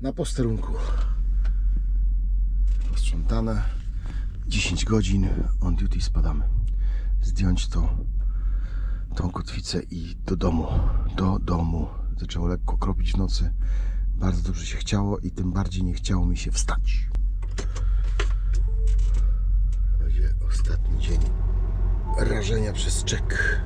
na posterunku. Posprzątane. 10 godzin on duty spadamy. Zdjąć to, tą kotwicę i do domu. Do domu. Zaczęło lekko kropić w nocy. Bardzo dobrze się chciało i tym bardziej nie chciało mi się wstać. Będzie ostatni dzień rażenia przez czek.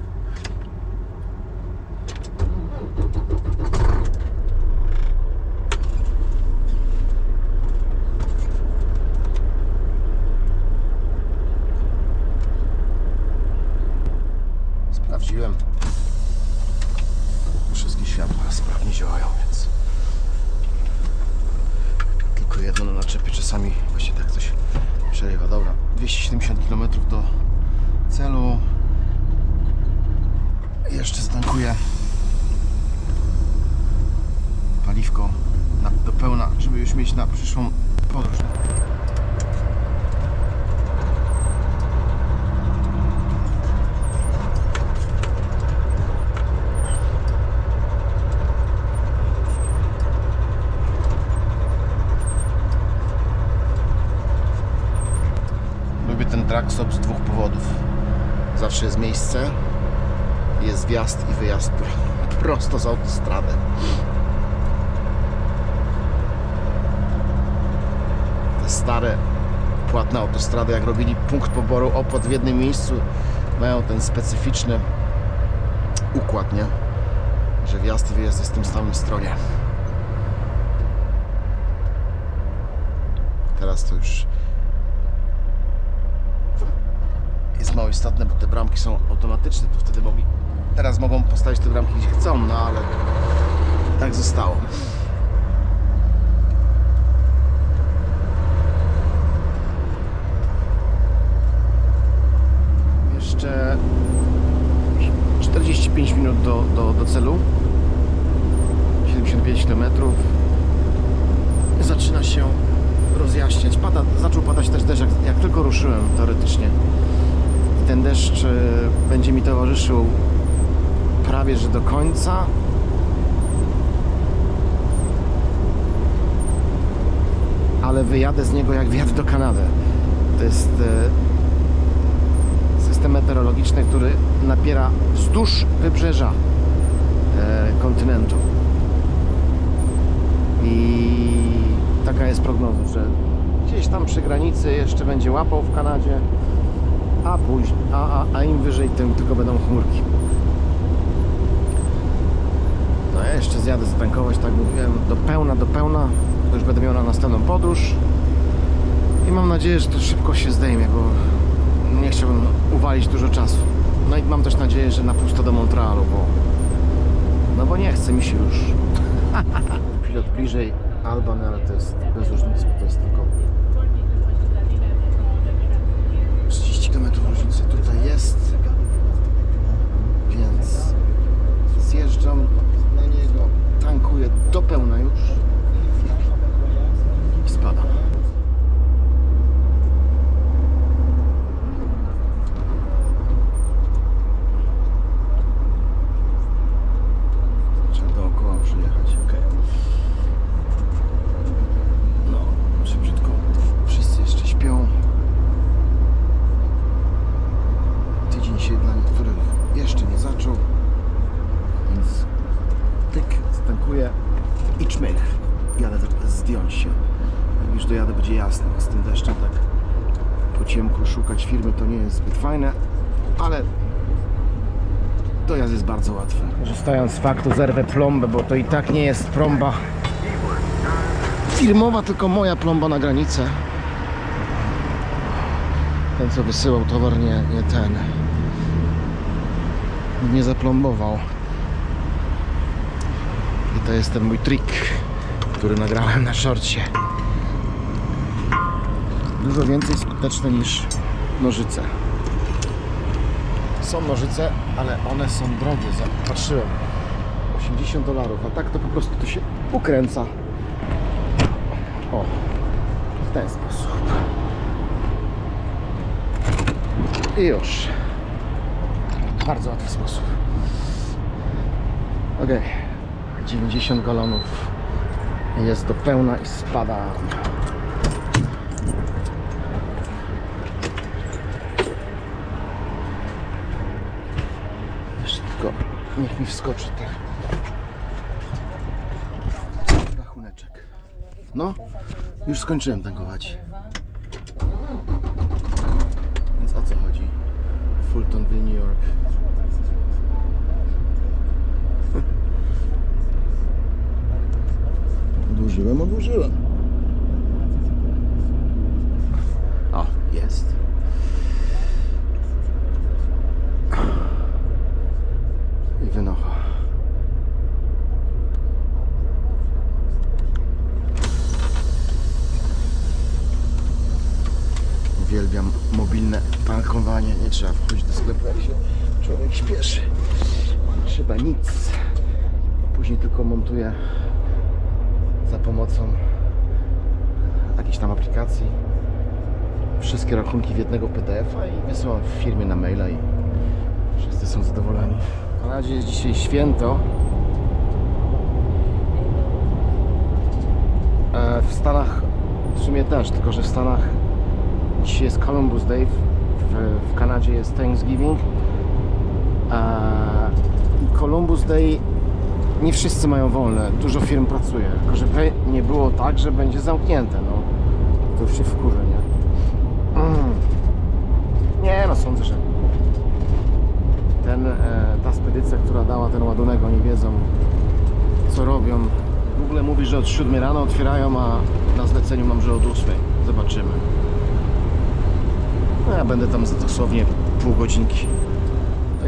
Sprawdziłem. Wszystkie światła sprawnie działają, więc tylko jedno na naczepie czasami właśnie tak coś przerywa. Dobra, 270 km do celu. Jeszcze ztankuję paliwko do pełna, żeby już mieć na przyszłą podróż. Lubię ten track stop z dwóch powodów. Zawsze jest miejsce, jest wjazd i wyjazd pro- prosto z autostrady. Te stare, płatne autostrady, jak robili punkt poboru opłat w jednym miejscu, mają ten specyficzny układ, nie? Że wjazd i wyjazd jest w tym samym stronie. Teraz to już jest mało istotne, bo te bramki są automatyczne, to wtedy mogli, teraz mogą postawić te bramki gdzie chcą, no ale tak zostało. Jeszcze 45 minut do, do, do celu. 75 km. Zaczyna się rozjaśniać. Pada, zaczął padać też deszcz, jak, jak tylko ruszyłem teoretycznie. Ten deszcz e, będzie mi towarzyszył prawie że do końca. Ale wyjadę z niego jak wjadę do Kanady. To jest e, system meteorologiczny, który napiera wzdłuż wybrzeża e, kontynentu. I taka jest prognoza, że gdzieś tam przy granicy jeszcze będzie łapał w Kanadzie, a później, a, a, a im wyżej, tym tylko będą chmurki. No ja jeszcze zjadę zatankować, tak mówiłem, do pełna, do pełna, to już będę miał na następną podróż i mam nadzieję, że to szybko się zdejmie, bo nie chciałbym uwalić dużo czasu. No i mam też nadzieję, że na pusto do Montrealu, bo no bo nie chce mi się już. Pilot bliżej Alban, ale to jest bez różnicy, to jest tylko km różnicy tutaj jest, więc zjeżdżam na niego, tankuję do pełna już i spadam. Trzeba dookoła przyjechać, ok. No, szybciutko. Wszyscy jeszcze śpią. Tydzień się dla niektórych jeszcze nie zaczął. Więc tyk, stankuję i czmych. Jadę teraz zdjąć się. Jak już dojadę, będzie jasno. Z tym deszczem tak po ciemku szukać firmy to nie jest zbyt fajne, ale dojazd jest bardzo łatwy. Korzystając z faktu, zerwę plombę, bo to i tak nie jest plomba firmowa, tylko moja plomba na granicę. Ten, co wysyłał towar, nie, nie ten. Nie zaplombował. I to jest ten mój trik, który nagrałem na szorcie. Dużo więcej skuteczne niż nożyce. Są nożyce, ale one są drogie. Patrzyłem. 80 dolarów, a tak to po prostu to się ukręca. O, w ten sposób. I już. Bardzo łatwy sposób. Ok. 90 galonów Jest do pełna i spada. Jeszcze tylko niech mi wskoczy ten rachuneczek. No, już skończyłem tankować. Więc o co chodzi? Fultonville, New York. Odłożyłem, odłożyłem. O, jest. I wynocha. Uwielbiam mobilne tankowanie. Nie trzeba wchodzić do sklepu, jak się człowiek śpieszy. Nie trzeba nic. Montuję za pomocą jakiejś tam aplikacji wszystkie rachunki w jednego PDF-a i wysyłam w firmie na maila i wszyscy są zadowoleni. W Kanadzie jest dzisiaj święto. E, W Stanach w sumie też, tylko że w Stanach dzisiaj jest Columbus Day, w, w Kanadzie jest Thanksgiving. E, I Columbus Day nie wszyscy mają wolne, dużo firm pracuje, tylko żeby nie było tak, że będzie zamknięte, no. To już się wkurzę, nie? Mm. Nie, no sądzę, że ten, e, ta spedycja, która dała ten ładunek, oni wiedzą, co robią. W ogóle mówi, że od 7 rano otwierają, a na zleceniu mam, że od 8. Zobaczymy. No ja będę tam za dosłownie pół godzinki.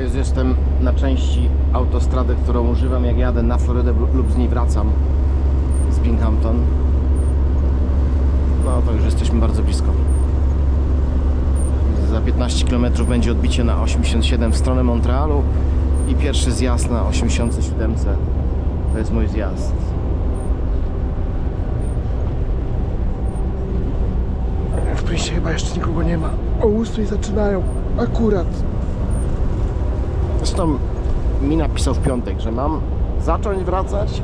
Jest, jestem na części autostrady, którą używam jak jadę na Florydę lub z niej wracam z Binghamton. No to już jesteśmy bardzo blisko. Za 15 km będzie odbicie na 87 w stronę Montrealu i pierwszy zjazd na 87. To jest mój zjazd. W Princie chyba jeszcze nikogo nie ma. O 8 zaczynają. Akurat. Zresztą mi napisał w piątek, że mam zacząć wracać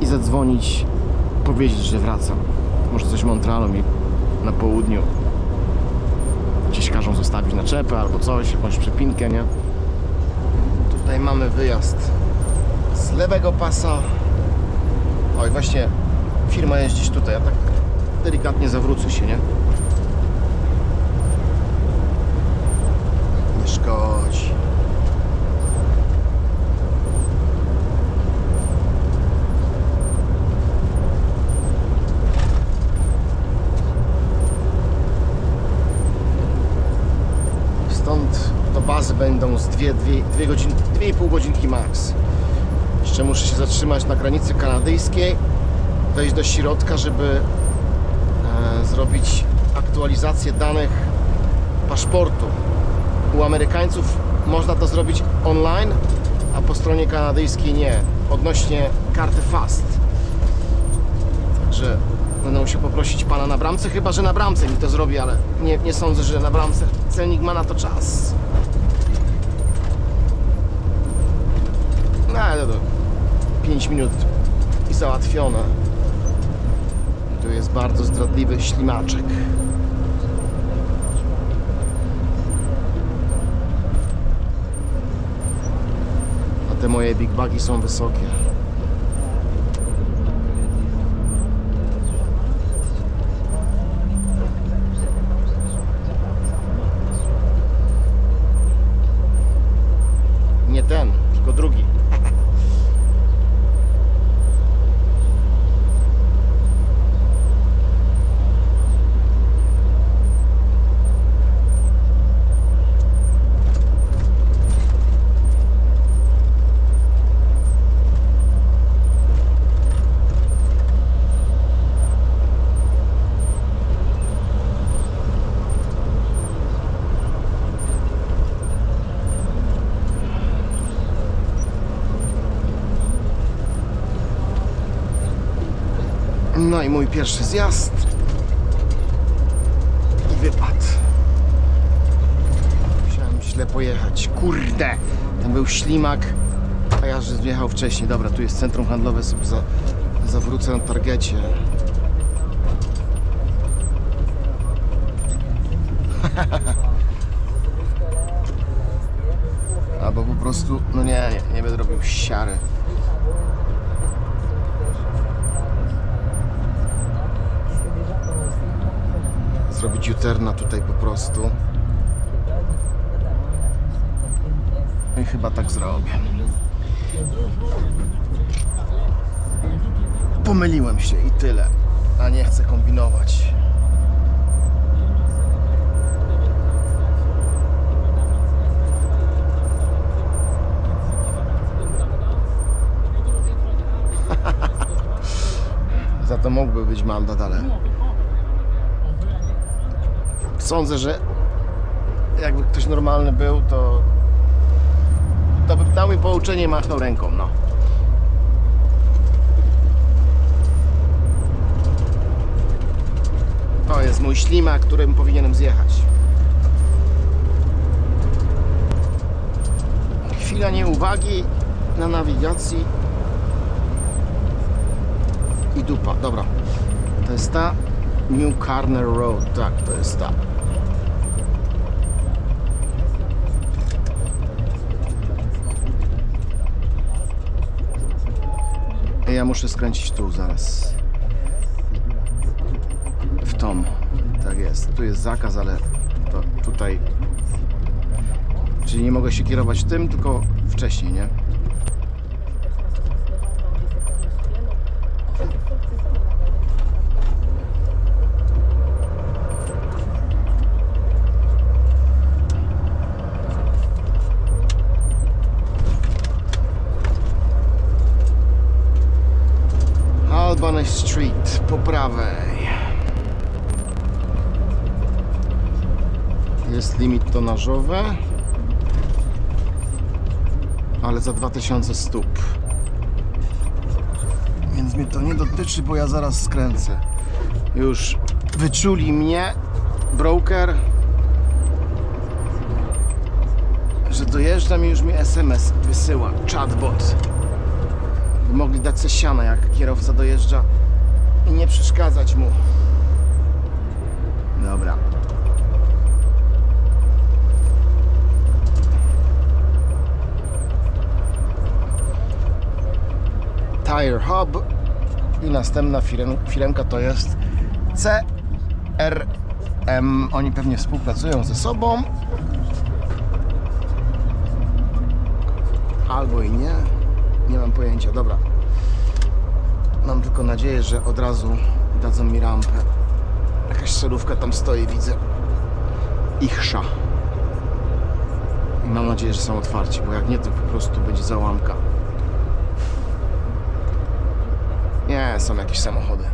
i zadzwonić, powiedzieć, że wracam. Może coś Montrealu mi na południu gdzieś każą zostawić naczepę albo coś, jakąś przepinkę, nie? Tutaj mamy wyjazd z lewego pasa. Oj, właśnie firma jest gdzieś tutaj, a tak delikatnie zawrócę się, nie? Nie szkodzi. Stąd do bazy będą z 2 dwie, dwie, dwie godzin, 2,5 godzinki max. Jeszcze muszę się zatrzymać na granicy kanadyjskiej, wejść do środka, żeby e, zrobić aktualizację danych paszportu. U Amerykańców można to zrobić online, a po stronie kanadyjskiej nie. Odnośnie karty FAST. Także będę musiał poprosić pana na bramce, chyba że na bramce mi to zrobi, ale nie, nie sądzę, że na bramce celnik ma na to czas. No ale to 5 minut i załatwione. Tu jest bardzo zdradliwy ślimaczek. Te moje big bagi są wysokie. Nie ten, tylko drugi. No i mój pierwszy zjazd. I wypad. Musiałem źle pojechać. Kurde! Tam był ślimak, a ja że zjechał wcześniej. Dobra, tu jest centrum handlowe, sobie za, wrócę na targecie. Albo po prostu, no nie, nie, nie będę robił siary. Zrobić juterna tutaj po prostu. I chyba tak zrobię. Pomyliłem się i tyle. A nie chcę kombinować. Za to mógłby być mandat, ale sądzę, że jakby ktoś normalny był, to to by dał mi pouczenie machnął ręką, no. To jest mój ślimak, którym powinienem zjechać. Chwila nieuwagi na nawigacji i dupa. Dobra. To jest ta New Carner Road. Tak, to jest ta. Ja muszę skręcić tu zaraz. W tom. Tak jest. Tu jest zakaz, ale to tutaj. Czyli nie mogę się kierować tym, tylko wcześniej, nie? Albany Street po prawej. Jest limit tonażowy, ale za 2000 stóp. Więc mnie to nie dotyczy, bo ja zaraz skręcę. Już wyczuli mnie broker, że dojeżdżam i już mi SMS wysyła chatbot mogli dać se siana, jak kierowca dojeżdża i nie przeszkadzać mu. Dobra. Tire Hub i następna firem, firemka to jest CRM. Oni pewnie współpracują ze sobą. Albo i nie. Nie mam pojęcia, dobra. Mam tylko nadzieję, że od razu dadzą mi rampę. Jakaś solówka tam stoi, widzę. Ichsza. I mam nadzieję, że są otwarci, bo jak nie, to po prostu będzie załamka. Nie, są jakieś samochody.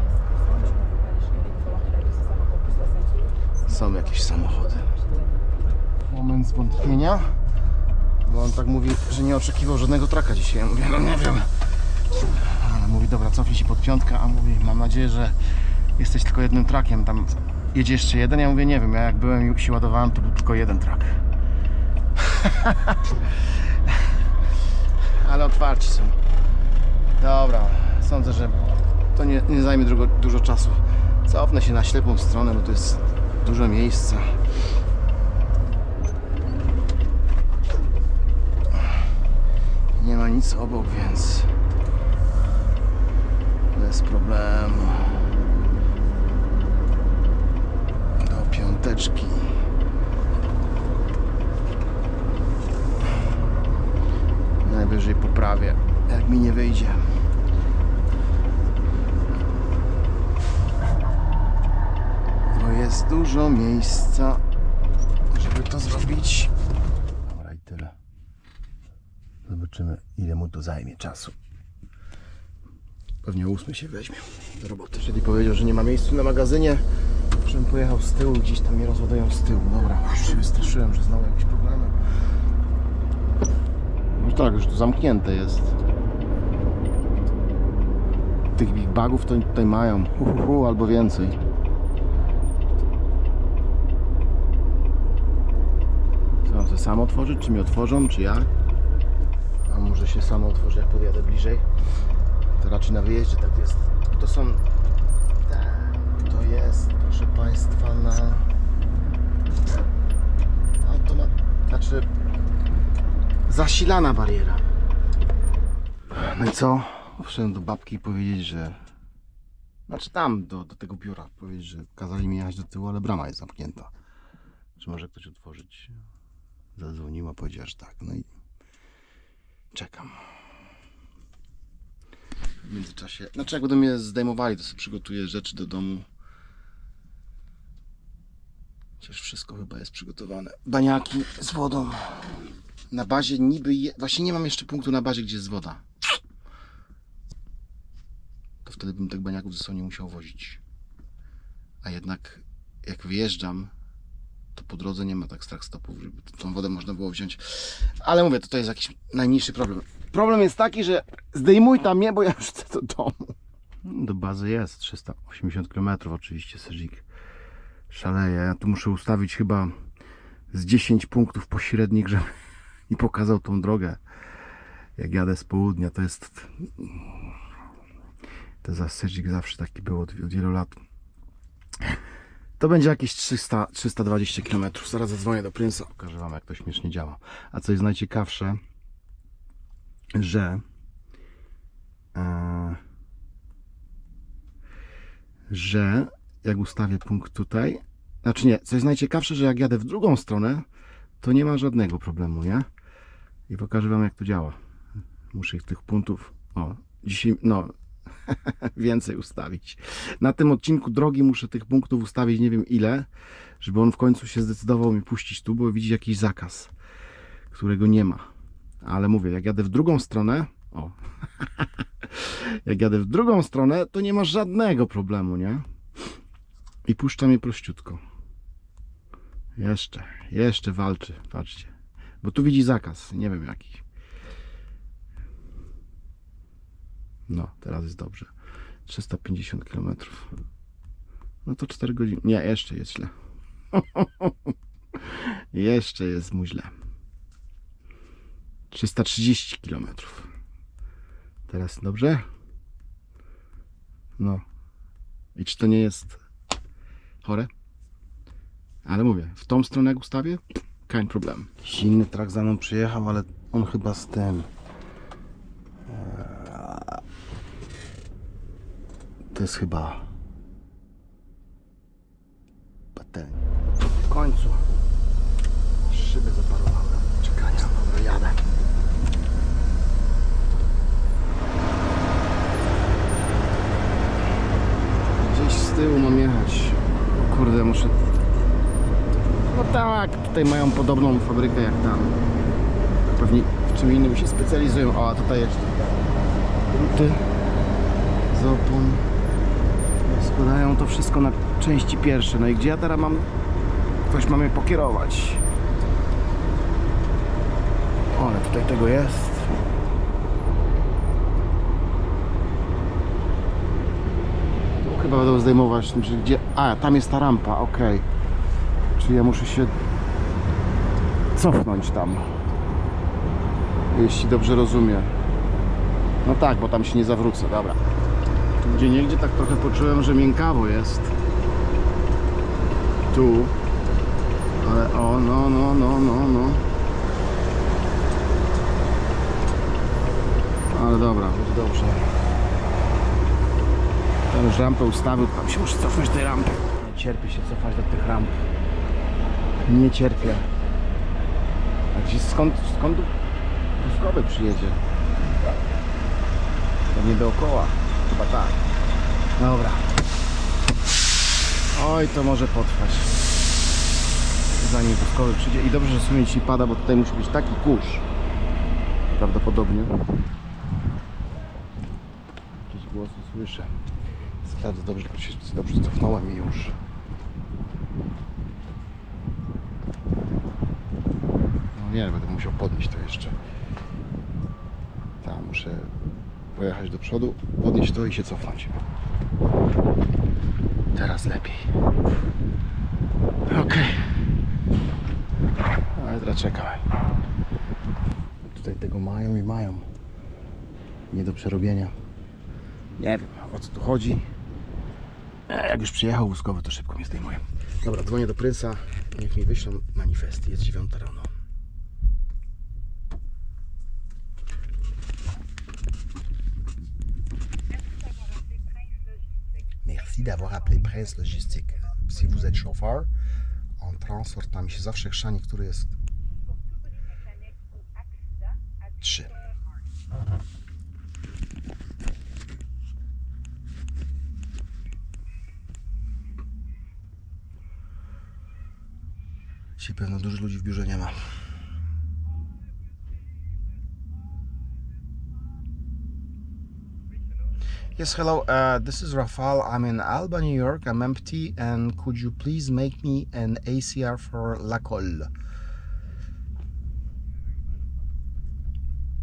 Są jakieś samochody. Moment zwątpienia. Bo on tak mówi, że nie oczekiwał żadnego traka dzisiaj. Ja mówię, no nie wiem. Ale mówi, dobra, cofnij się pod piątkę, a mówi, mam nadzieję, że jesteś tylko jednym trakiem. Tam jedzie jeszcze jeden. Ja mówię, nie wiem, ja jak byłem i się ładowałem, to był tylko jeden trak. Ale otwarci są. Dobra, sądzę, że to nie, nie zajmie dużo, czasu. Cofnę się na ślepą stronę, bo to jest dużo miejsca. Nie ma nic obok, więc bez problemu. Do piąteczki. Najwyżej poprawię, jak mi nie wyjdzie. Bo jest dużo miejsca, żeby to zrobić. Zobaczymy, ile mu to zajmie czasu. Pewnie ósmy się weźmie do roboty. Czyli powiedział, że nie ma miejsca na magazynie, żebym pojechał z tyłu, gdzieś tam mnie rozładują z tyłu. Dobra, już się wystraszyłem, że znowu jakieś problemy. No tak, już tu zamknięte jest. Tych big bagów to tutaj mają, hu, hu, hu, albo więcej. Co mam sobie sam otworzyć, czy mi otworzą, czy jak? Się samo otworzy, jak podjadę bliżej? To raczej na wyjeździe tak jest. są te, to jest proszę Państwa na automat, znaczy zasilana bariera. No i co? Wszedłem do babki powiedzieć, że znaczy tam do, do tego biura powiedzieć, że kazali mi jechać do tyłu, ale brama jest zamknięta. Czy może ktoś otworzyć? Zadzwoniła, powiedziała, że tak. No i czekam. W międzyczasie, znaczy jak będą mnie zdejmowali, to sobie przygotuję rzeczy do domu. Chociaż wszystko chyba jest przygotowane. Baniaki z wodą. Na bazie niby, je... właśnie nie mam jeszcze punktu na bazie, gdzie jest woda. To wtedy bym tych baniaków ze sobą nie musiał wozić. A jednak jak wyjeżdżam, to po drodze nie ma tak strach stopów, żeby tą wodę można było wziąć. Ale mówię, to, to jest jakiś najmniejszy problem. Problem jest taki, że zdejmuj tam mnie, bo ja już chcę do domu. Do bazy jest 380 km oczywiście Serzik szaleje. Ja tu muszę ustawić chyba z 10 punktów pośrednich, żeby mi pokazał tą drogę. Jak jadę z południa, to jest to za Serzik zawsze taki był od, od wielu lat. To będzie jakieś 300, 320 km. Zaraz zadzwonię do Prince'a. Pokażę Wam, jak to śmiesznie działa. A co jest najciekawsze, że e, że jak ustawię punkt tutaj, znaczy nie, co jest najciekawsze, że jak jadę w drugą stronę, to nie ma żadnego problemu, nie? I pokażę Wam, jak to działa. Muszę ich tych punktów, o, dzisiaj, no, więcej ustawić. Na tym odcinku drogi muszę tych punktów ustawić nie wiem ile, żeby on w końcu się zdecydował mi puścić tu, bo widzi jakiś zakaz, którego nie ma. Ale mówię, jak jadę w drugą stronę, o, jak jadę w drugą stronę, to nie ma żadnego problemu, nie? I puszcza mnie prościutko. Jeszcze, jeszcze walczy, patrzcie. Bo tu widzi zakaz, nie wiem jaki. No, teraz jest dobrze. 350 km. No to 4 godziny. Nie, jeszcze jest źle. jeszcze jest mu źle. 330 km. Teraz dobrze? No. I czy to nie jest chore? Ale mówię, w tą stronę jak ustawię, kein problem. Inny trak za mną przyjechał, ale on chyba z tym. To jest chyba patelnia. W końcu szyby zaparowały. Czekania, dobra, jadę. Gdzieś z tyłu mam jechać. O kurde, muszę... No tak, tutaj mają podobną fabrykę jak tam. Pewnie w czym innym się specjalizują. O, a tutaj jeszcze druty z opon. Składają to wszystko na części pierwsze. No i gdzie ja teraz mam... Ktoś ma mnie pokierować. O, ale tutaj tego jest. Tu chyba będą zdejmować, znaczy gdzie... A, tam jest ta rampa, okej. Czyli ja muszę się cofnąć tam. Jeśli dobrze rozumiem. No tak, bo tam się nie zawrócę, dobra. Gdzie niegdzie tak trochę poczułem, że miękawo jest. Tu. Ale o, no, no, no, no, no. Ale dobra, będzie dobrze. Tam już rampę ustawił, tam się muszę cofnąć tej rampy. Nie cierpię się cofać do tych ramp. Nie cierpię. A gdzieś skąd, skąd Ruskowy przyjedzie? Pewnie dookoła. Chyba tak. Dobra. Oj, to może potrwać. Zanim Ruskowy przyjdzie. I dobrze, że w sumie dzisiaj pada, bo tutaj musi być taki kurz. Prawdopodobnie. Jakieś głosy słyszę. Sprawdzę dobrze, tylko się dobrze cofnąłem i już. No nie, będę musiał podnieść to jeszcze. Tam muszę pojechać do przodu, podnieść to i się cofnąć. Teraz lepiej. Okej. Ale teraz czekaj. Tutaj tego mają i mają. Nie do przerobienia. Nie wiem, o co tu chodzi. E, Jak już przyjechał łuskowy, to szybko mnie zdejmuje. Dobra, dzwonię do Prynsa. Niech mi wyślą manifest. Jest dziewiąta rano. D'avoir appelé Prince Logistique. Si vous êtes chauffeur, jest trzy. Dzisiaj pewno dużo ludzi w biurze nie ma. Yes, hello. Uh, this is Rafal. I'm in Alba, New York. I'm empty, and could you please make me an ACR for La Colle?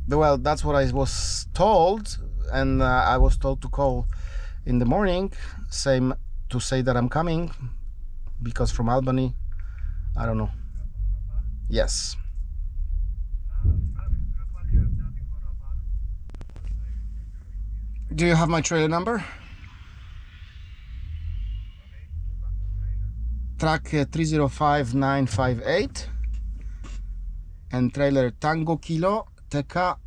Well, that's what I was told, and uh, I was told to call in the morning, same to say that I'm coming, because from Albany, I don't know. Yes. Do you have my trailer number? Track uh, 305958 and trailer Tango Kilo TK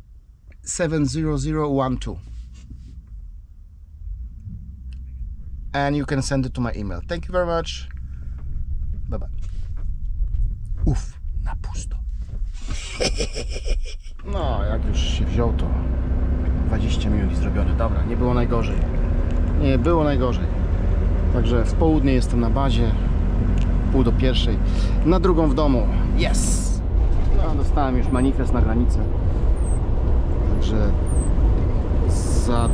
70012. And you can send it to my email. Thank you very much. Bye bye. Uff, na pusto. No, jak już się wziął, to 20 minut i zrobione. Dobra, nie było najgorzej. Nie było najgorzej. Także w południe jestem na bazie. Pół do pierwszej. Na drugą w domu. Yes! No, dostałem już manifest na granicę. Także za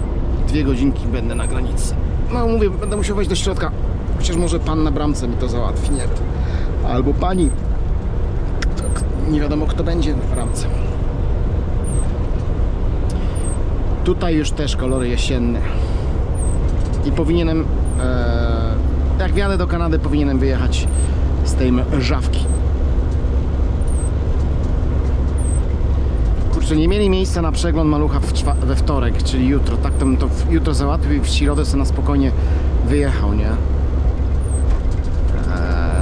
dwie godzinki będę na granicy. No mówię, będę musiał wejść do środka. Chociaż może pan na bramce mi to załatwi, nie? Albo pani. Nie wiadomo kto będzie na bramce. Tutaj już też kolory jesienne. I powinienem, e, jak wjadę do Kanady, powinienem wyjechać z tej żawki. Kurczę, nie mieli miejsca na przegląd malucha we wtorek, czyli jutro. Tak to bym to jutro załatwił i w środę sobie na spokojnie wyjechał, nie? E,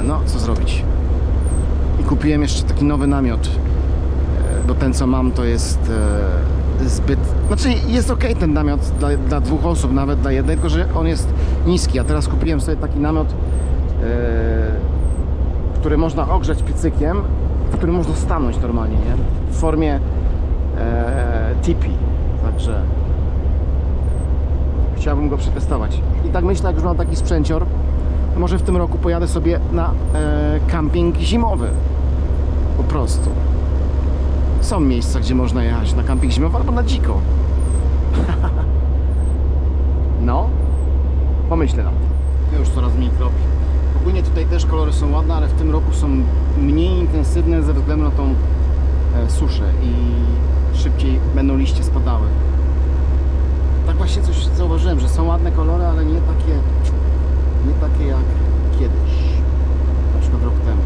no, co zrobić? I kupiłem jeszcze taki nowy namiot, e, bo ten co mam to jest e, zbyt... Znaczy jest ok ten namiot dla, dla dwóch osób, nawet dla jednej, tylko że on jest niski, a teraz kupiłem sobie taki namiot, e, który można ogrzać piecykiem, w którym można stanąć normalnie, nie? W formie e, tipi, także chciałbym go przetestować. I tak myślę, jak już mam taki sprzęcior, może w tym roku pojadę sobie na e, camping zimowy. Po prostu. Są miejsca, gdzie można jechać na camping zimowy albo na dziko. no, pomyślę na tym. Już coraz mniej kropi. Ogólnie tutaj też kolory są ładne, ale w tym roku są mniej intensywne ze względu na tą e, suszę i szybciej będą liście spadały. Tak właśnie coś zauważyłem, że są ładne kolory, ale nie takie, nie takie jak kiedyś. Na przykład rok temu.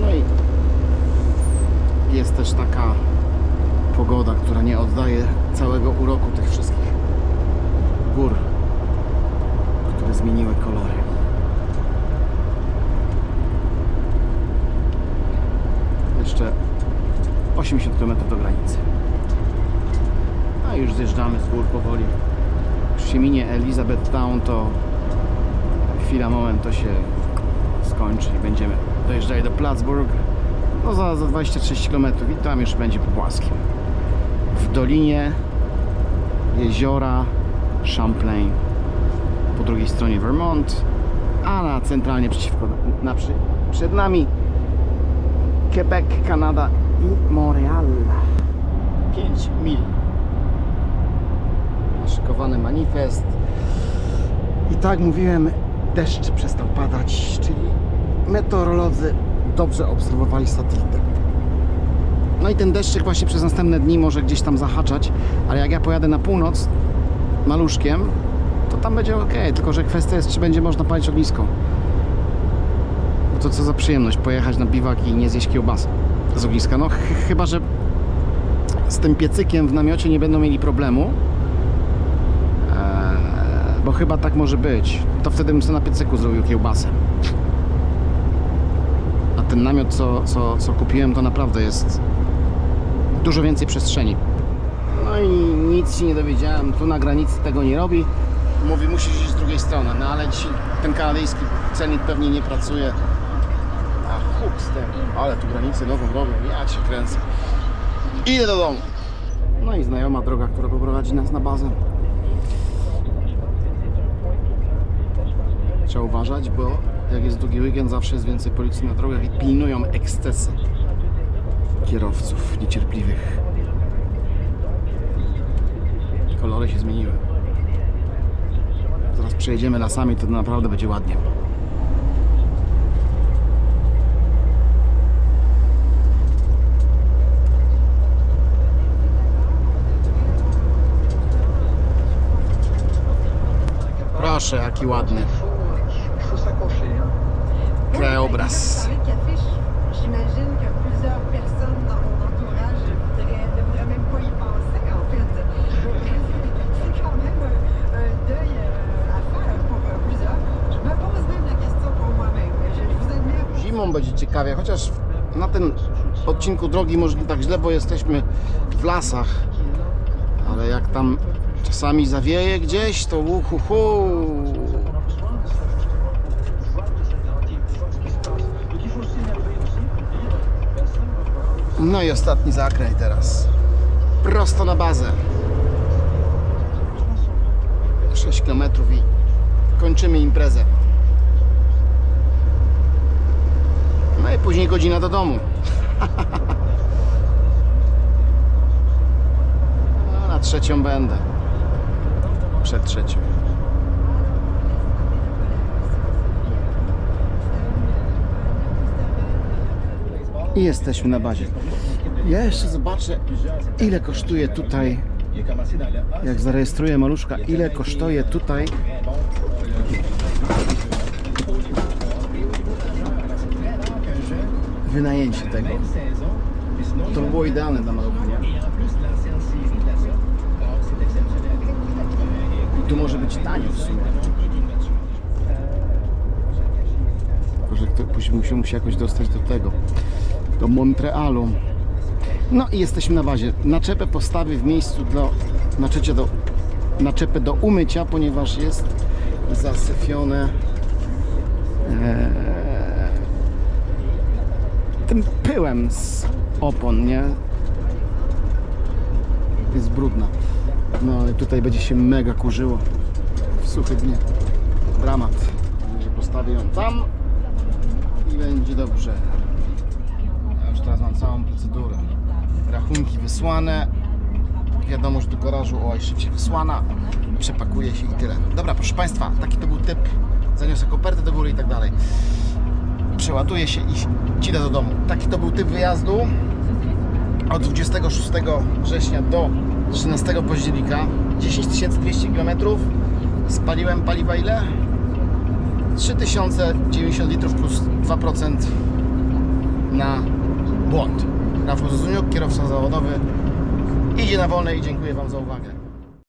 No i jest też taka pogoda, która nie oddaje całego uroku tych wszystkich gór, które zmieniły kolory. Jeszcze 80 km do granicy. A już zjeżdżamy z gór powoli. Już się minie Elizabethtown, to chwila, moment to się skończy i będziemy dojeżdżali do Plattsburgh. No za, za 26 km i tam już będzie po płaskim. W dolinie jeziora Champlain. Po drugiej stronie Vermont, a na centralnie przeciwko, na, przy, przed nami Quebec, Kanada i Montreal. 5 mil. Szykowany manifest. I tak mówiłem, deszcz przestał padać, czyli meteorolodzy dobrze obserwowali satelitę. No i ten deszczyk właśnie przez następne dni może gdzieś tam zahaczać, ale jak ja pojadę na północ maluszkiem, to tam będzie ok, tylko że kwestia jest, czy będzie można palić ognisko. Bo to co za przyjemność, pojechać na biwak i nie zjeść kiełbasy z ogniska. No ch- chyba, że z tym piecykiem w namiocie nie będą mieli problemu. Eee, Bo chyba tak może być. To wtedy bym sobie na piecyku zrobił kiełbasę. Ten namiot, co, co, co kupiłem, to naprawdę jest dużo więcej przestrzeni. No i nic się nie dowiedziałem. Tu na granicy tego nie robi. Mówi, musisz iść z drugiej strony. No ale dzisiaj ten kanadyjski cennik pewnie nie pracuje. A chłop z tym. Ale tu granicę nową robią. Ja cię kręcę. Idę do domu. No i znajoma droga, która poprowadzi nas na bazę. Trzeba uważać, bo jak jest długi weekend, zawsze jest więcej policji na drogach i pilnują ekscesy kierowców niecierpliwych. Kolory się zmieniły. Zaraz przejedziemy lasami, to naprawdę będzie ładnie. Proszę, jaki ładny krajobraz. Zimą będzie ciekawie, chociaż na tym odcinku drogi może nie tak źle, bo jesteśmy w lasach. Ale jak tam czasami zawieje gdzieś, to uhuhu. No i ostatni zakręt teraz. Prosto na bazę. 6 km i kończymy imprezę. No i później godzina do domu. No, na trzecią będę. Przed trzecią. I jesteśmy na bazie. Ja jeszcze zobaczę, ile kosztuje tutaj, jak zarejestruję maluszka, ile kosztuje tutaj wynajęcie tego. To by było idealne dla? I tu może być tanio w sumie. Tylko, że kto- później musimy się jakoś dostać do tego, do Montrealu. No i jesteśmy na bazie. Naczepę postawię w miejscu dla naczepę do, naczepę do umycia, ponieważ jest zasyfione e, tym pyłem z opon, nie? Jest brudna. No ale tutaj będzie się mega kurzyło w suche dnie. Dramat. Postawię ją tam i będzie dobrze. Ja już teraz mam całą procedurę. Rachunki wysłane. Wiadomo, że do garażu o szybciej wysłana. Przepakuje się i tyle. Dobra, proszę Państwa, taki to był typ. Zaniosę kopertę do góry i tak dalej przeładuje się i idę do domu. Taki to był typ wyjazdu od 26 września do 13 października. 10 200 km. Spaliłem paliwa ile? 3090 litrów plus 2% na błąd. Rafał Zuzuniuk, kierowca zawodowy. Idzie na wolne i dziękuję Wam za uwagę.